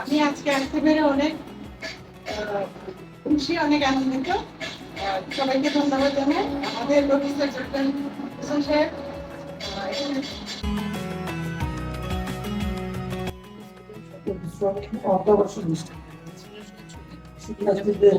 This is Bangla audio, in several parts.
আমি আজকে আসতে পেরে অনেক খুশি অনেক আনন্দিত সবাইকে ধন্যবাদ জানাই আমাদের প্রফেসর হোসেন সাহেব শিক্ষার্থীদের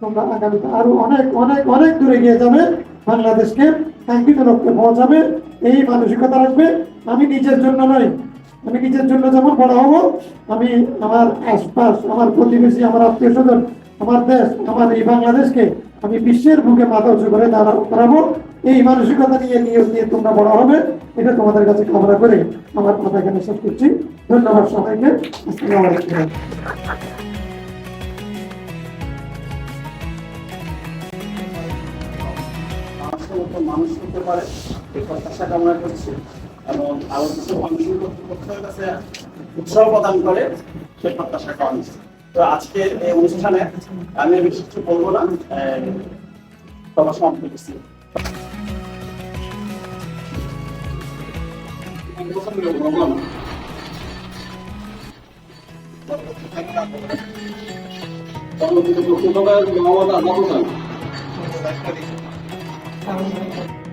তোমরা আগামীতে আরও অনেক অনেক অনেক দূরে গিয়ে যাবে। বাংলাদেশকে কাঙ্ক্ষিত লক্ষ্যে পৌঁছাবে এই মানসিকতা রাখবে। আমি নিজের জন্য নয়, আমি নিজের জন্য যেমন বড় হব, আমি আমার আশপাশ, আমার প্রতিবেশী, আমার আত্মীয় স্বজন আমার দেশ, আমার এই বাংলাদেশকে আমি বিশ্বের বুকে মাথা উঁচু করে দাঁড়া করাবো। এই মানসিকতা নিয়ে, নিয়োগ নিয়ে তোমরা বড় হবে। এটা তোমাদের কাছে কামনা করে আমার কথা এখানে শেষ করছি। ধন্যবাদ সবাইকে। আসসালামু আলাইকুম। মতো মানুষ হতে পারে, এই প্রত্যাশা কামনা করছি। এবং আরও কিছু মানুষের কর্তৃপক্ষের কাছে উৎসাহ প্রদান করে সেই প্রত্যাশা কামনা তো আজকে এই অনুষ্ঠানে আমি বেশি কিছু বলব না সবার সমাপ্ত করছি। পরবর্তীতে বক্তব্য মোহাম্মদ আজাদ Thank you.